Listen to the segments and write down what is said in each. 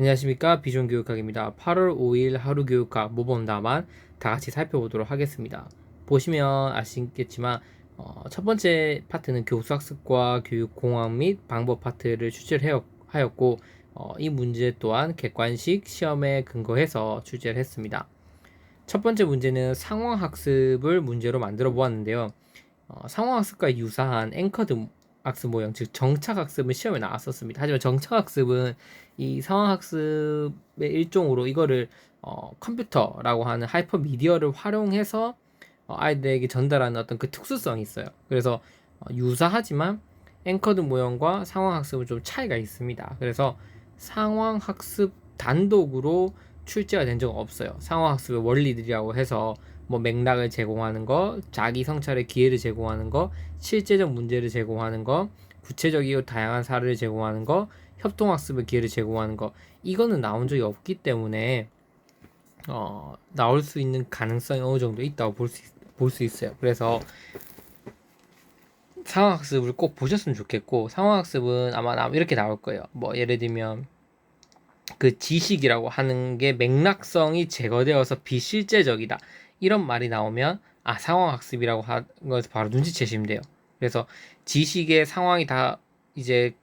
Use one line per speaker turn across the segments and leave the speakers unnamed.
안녕하십니까 비전교육학입니다. 8월 5일 하루 교육학 모범답안 다 같이 살펴보도록 하겠습니다. 보시면 아시겠지만 어, 첫 번째 파트는 교수학습과 교육공학 및 방법 파트를 출제를 하였고 어, 이 문제 또한 객관식 시험에 근거해서 출제를 했습니다. 첫 번째 문제는 상황학습을 문제로 만들어 보았는데요. 어, 상황학습과 유사한 앵커드 학습 모형, 즉 정착 학습은 시험에 나왔었습니다. 하지만 정착 학습은 이 상황 학습의 일종으로 이거를 어, 컴퓨터라고 하는 하이퍼 미디어를 활용해서 어, 아이들에게 전달하는 어떤 그 특수성이 있어요. 그래서 어, 유사하지만 앵커드 모형과 상황 학습은 좀 차이가 있습니다. 그래서 상황 학습 단독으로 출제가 된 적은 없어요. 상황학습의 원리들이라고 해서 뭐 맥락을 제공하는 거, 자기 성찰의 기회를 제공하는 거, 실제적 문제를 제공하는 거, 구체적이고 다양한 사례를 제공하는 거, 협동학습의 기회를 제공하는 거 이거는 나온 적이 없기 때문에 어, 나올 수 있는 가능성이 어느 정도 있다고 볼 수 볼 수 있어요. 그래서 상황학습을 꼭 보셨으면 좋겠고 상황학습은 아마 이렇게 나올 거예요. 뭐 예를 들면 그 지식이라고 하는 게 맥락성이 제거되어서 비실제적이다. 이런 말이 나오면 아 상황학습이라고 하는 것을 바로 눈치채시면 돼요. 그래서 지식의 상황이 다 이제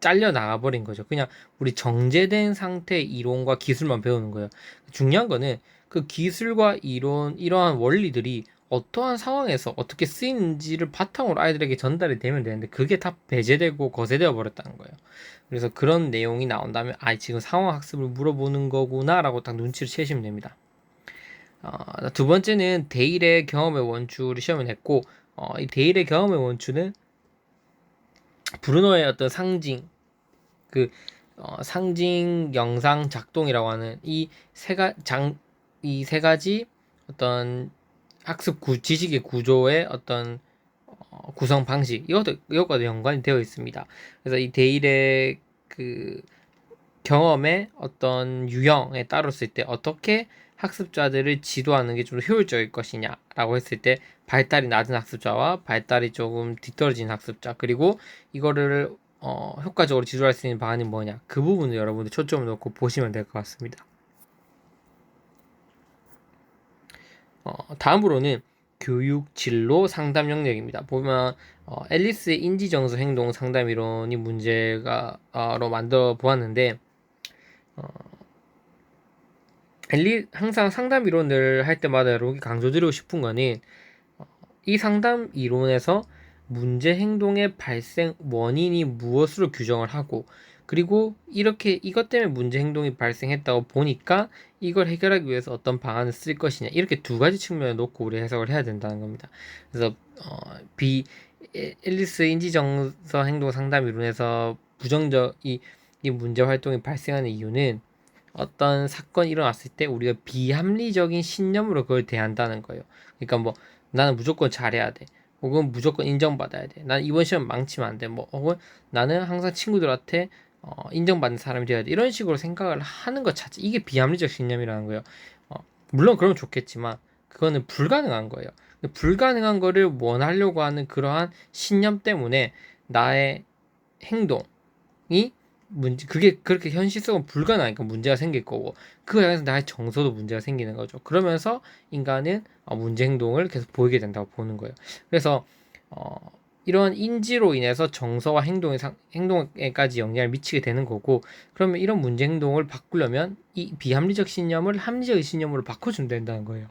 잘려 나가버린 거죠. 그냥 우리 정제된 상태의 이론과 기술만 배우는 거예요. 중요한 거는 그 기술과 이론, 이러한 원리들이 어떠한 상황에서 어떻게 쓰이는지를 바탕으로 아이들에게 전달이 되면 되는데 그게 다 배제되고 거세되어 버렸다는 거예요. 그래서 그런 내용이 나온다면 아 지금 상황 학습을 물어보는 거구나라고 딱 눈치를 채시면 됩니다. 어, 두 번째는 데일의 경험의 원추를 시험에 냈고 어, 이 데일의 경험의 원추는 브루노의 어떤 상징 그 어, 상징 영상 작동이라고 하는 이 세가 장이세 가지 어떤 학습 구, 지식의 구조의 어떤 어, 구성 방식 이것도 이것과도 연관이 되어 있습니다. 그래서 이 데일의 그 경험의 어떤 유형에 따랐을 때 어떻게 학습자들을 지도하는 게 좀 효율적일 것이냐라고 했을 때 발달이 낮은 학습자와 발달이 조금 뒤떨어진 학습자 그리고 이거를 어, 효과적으로 지도할 수 있는 방안이 뭐냐 그 부분을 여러분들 초점을 놓고 보시면 될 것 같습니다. 어, 다음으로는 교육 진로 상담 영역입니다. 보면 어, 앨리스의 인지 정서 행동 상담 이론이 문제가로 만들어 보았는데 어, 엘리 항상 상담 이론을 할 때마다 여러분 강조드리고 싶은 거는 어, 이 상담 이론에서 문제 행동의 발생 원인이 무엇으로 규정을 하고 그리고 이렇게 이것 때문에 문제 행동이 발생했다고 보니까 이걸 해결하기 위해서 어떤 방안을 쓸 것이냐 이렇게 두 가지 측면을 놓고 우리 해석을 해야 된다는 겁니다. 그래서 어, 비 앨리스 인지정서 행동 상담 이론에서 부정적 이, 이 문제 활동이 발생하는 이유는 어떤 사건이 일어났을 때 우리가 비합리적인 신념으로 그걸 대한다는 거예요. 그러니까 뭐 나는 무조건 잘해야 돼. 혹은 무조건 인정받아야 돼. 난 이번 시험 망치면 안 돼. 뭐 혹은 나는 항상 친구들한테 어, 인정받는 사람이 되어야 돼. 이런 식으로 생각을 하는 것 자체 이게 비합리적 신념이라는 거예요. 어, 물론 그러면 좋겠지만 그거는 불가능한 거예요. 불가능한 거를 원하려고 하는 그러한 신념 때문에 나의 행동이 문제 그게 그렇게 현실성은 불가능하니까 문제가 생길 거고 그거에 대해서 나의 정서도 문제가 생기는 거죠. 그러면서 인간은 어, 문제 행동을 계속 보이게 된다고 보는 거예요. 그래서 어, 이런 인지로 인해서 정서와 행동에 상, 행동에까지 영향을 미치게 되는 거고 그러면 이런 문제 행동을 바꾸려면 이 비합리적 신념을 합리적 신념으로 바꿔주면 된다는 거예요.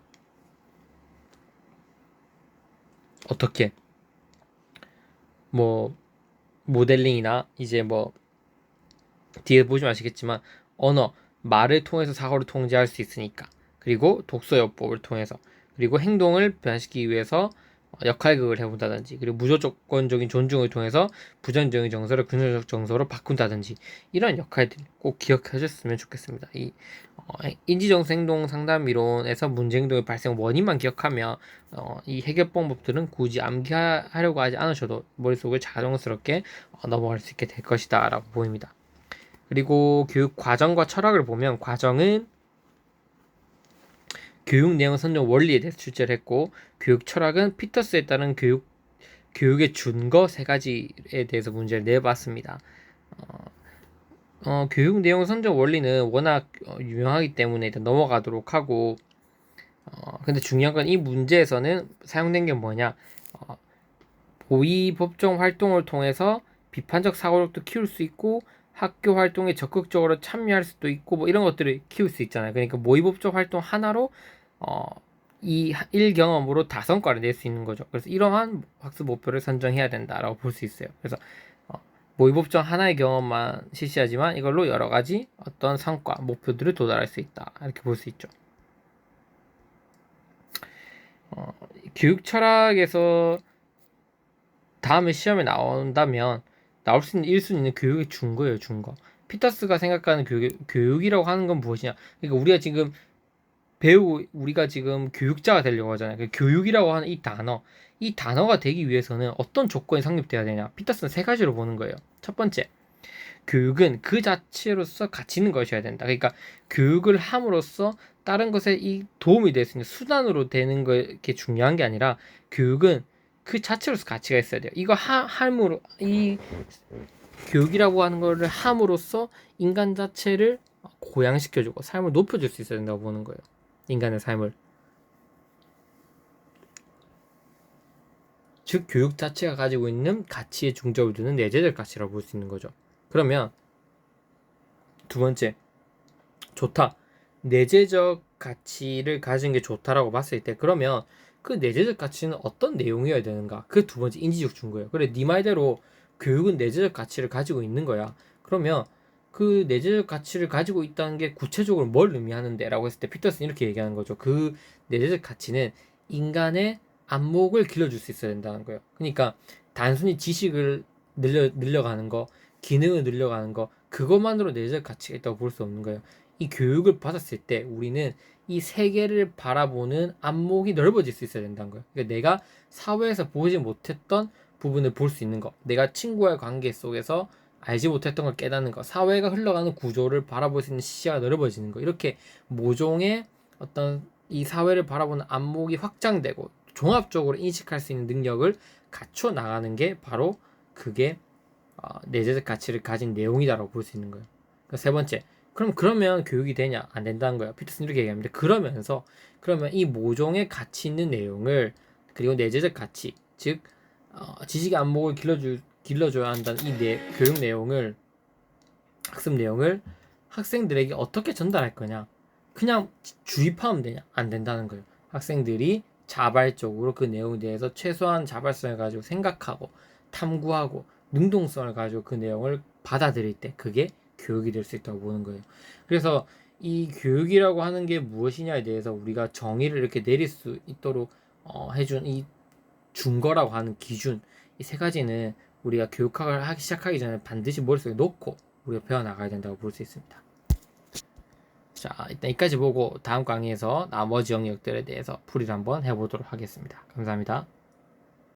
어떻게? 뭐 모델링이나 이제 뭐 뒤에 보시면 아시겠지만 언어, 말을 통해서 사고를 통제할 수 있으니까 그리고 독서요법을 통해서 그리고 행동을 변화시키기 위해서 역할극을 해본다든지 그리고 무조건적인 존중을 통해서 부정적인 정서를 긍정적 정서로 바꾼다든지 이런 역할들 꼭 기억하셨으면 좋겠습니다. 이 어, 인지정서 행동 상담 이론에서 문제 행동의 발생 원인만 기억하면 어, 이 해결 방법들은 굳이 암기하려고 하지 않으셔도 머릿속에 자동스럽게 어, 넘어갈 수 있게 될 것이다라고 보입니다. 그리고 교육 과정과 철학을 보면 과정은 교육 내용 선정 원리에 대해서 출제를 했고 교육 철학은 피터스에 따른 교육 교육의 준거 세 가지에 대해서 문제를 내봤습니다. 어, 어, 교육 내용 선정 원리는 워낙 어, 유명하기 때문에 일단 넘어가도록 하고 어, 근데 중요한 건 이 문제에서는 사용된 게 뭐냐 어, 고위 법정 활동을 통해서 비판적 사고력도 키울 수 있고 학교 활동에 적극적으로 참여할 수도 있고 뭐 이런 것들을 키울 수 있잖아요. 그러니까 모의법적 활동 하나로 어, 이 일 경험으로 다성과를 낼 수 있는 거죠. 그래서 이러한 학습 목표를 선정해야 된다라고 볼 수 있어요. 그래서 어, 모의법정 하나의 경험만 실시하지만 이걸로 여러 가지 어떤 성과, 목표들을 도달할 수 있다. 이렇게 볼 수 있죠. 어, 교육 철학에서 다음에 시험에 나온다면 나올 수 있는 1순위는 교육의 준거예요, 준거. 피터스가 생각하는 교육, 교육이라고 하는 건 무엇이냐? 그러니까 우리가 지금 배우 우리가 지금 교육자가 되려고 하잖아요. 그 교육이라고 하는 이 단어, 이 단어가 되기 위해서는 어떤 조건이 성립돼야 되냐? 피터스는 세 가지로 보는 거예요. 첫 번째, 교육은 그 자체로서 가치 있는 것이어야 된다. 그러니까 교육을 함으로써 다른 것에 이 도움이 될 수 있는 수단으로 되는 게 중요한 게 아니라 교육은 그 자체로서 가치가 있어야 돼요. 이거 하, 함으로 이 교육이라고 하는 거를 함으로써 인간 자체를 고양시켜주고 삶을 높여줄 수 있어야 된다고 보는 거예요. 인간의 삶을. 즉 교육 자체가 가지고 있는 가치에 중점을 두는 내재적 가치라고 볼 수 있는 거죠. 그러면 두 번째 좋다. 내재적 가치를 가진 게 좋다라고 봤을 때 그러면 그 내재적 가치는 어떤 내용이어야 되는가? 그 두 번째 인지적 준거예요. 그래 네 말대로 교육은 내재적 가치를 가지고 있는 거야. 그러면 그 내재적 가치를 가지고 있다는 게 구체적으로 뭘 의미하는데? 라고 했을 때 피터슨 이렇게 얘기하는 거죠. 그 내재적 가치는 인간의 안목을 길러줄 수 있어야 된다는 거예요. 그러니까 단순히 지식을 늘려, 늘려가는 거, 기능을 늘려가는 거, 그것만으로 내재적 가치가 있다고 볼 수 없는 거예요. 이 교육을 받았을 때 우리는 이 세계를 바라보는 안목이 넓어질 수 있어야 된다는 거예요. 그러니까 내가 사회에서 보지 못했던 부분을 볼 수 있는 거, 내가 친구와의 관계 속에서 알지 못했던 걸 깨닫는 거, 사회가 흘러가는 구조를 바라볼 수 있는 시야가 넓어지는 거, 이렇게 모종의 어떤 이 사회를 바라보는 안목이 확장되고 종합적으로 인식할 수 있는 능력을 갖춰 나가는 게 바로 그게 어, 내재적 가치를 가진 내용이다라고 볼 수 있는 거예요. 그러니까 세 번째, 그럼 그러면 교육이 되냐? 안 된다는 거예요. 피터슨 이렇게 얘기합니다. 그러면서 그러면 이 모종의 가치 있는 내용을 그리고 내재적 가치, 즉 어, 지식의 안목을 길러주 길러줘야 한다는 이 내, 교육 내용을 학습 내용을 학생들에게 어떻게 전달할 거냐? 그냥 주입하면 되냐? 안 된다는 거예요. 학생들이 자발적으로 그 내용에 대해서 최소한 자발성을 가지고 생각하고 탐구하고 능동성을 가지고 그 내용을 받아들일 때 그게 교육이 될 수 있다고 보는 거예요. 그래서 이 교육이라고 하는 게 무엇이냐에 대해서 우리가 정의를 이렇게 내릴 수 있도록 어, 해준 이 준거라고 하는 기준 이 세 가지는 우리가 교육학을 하기 시작하기 전에 반드시 머릿속에 놓고 우리가 배워나가야 된다고 볼 수 있습니다. 자, 일단 여기까지 보고 다음 강의에서 나머지 영역들에 대해서 풀이를 한번 해보도록 하겠습니다. 감사합니다.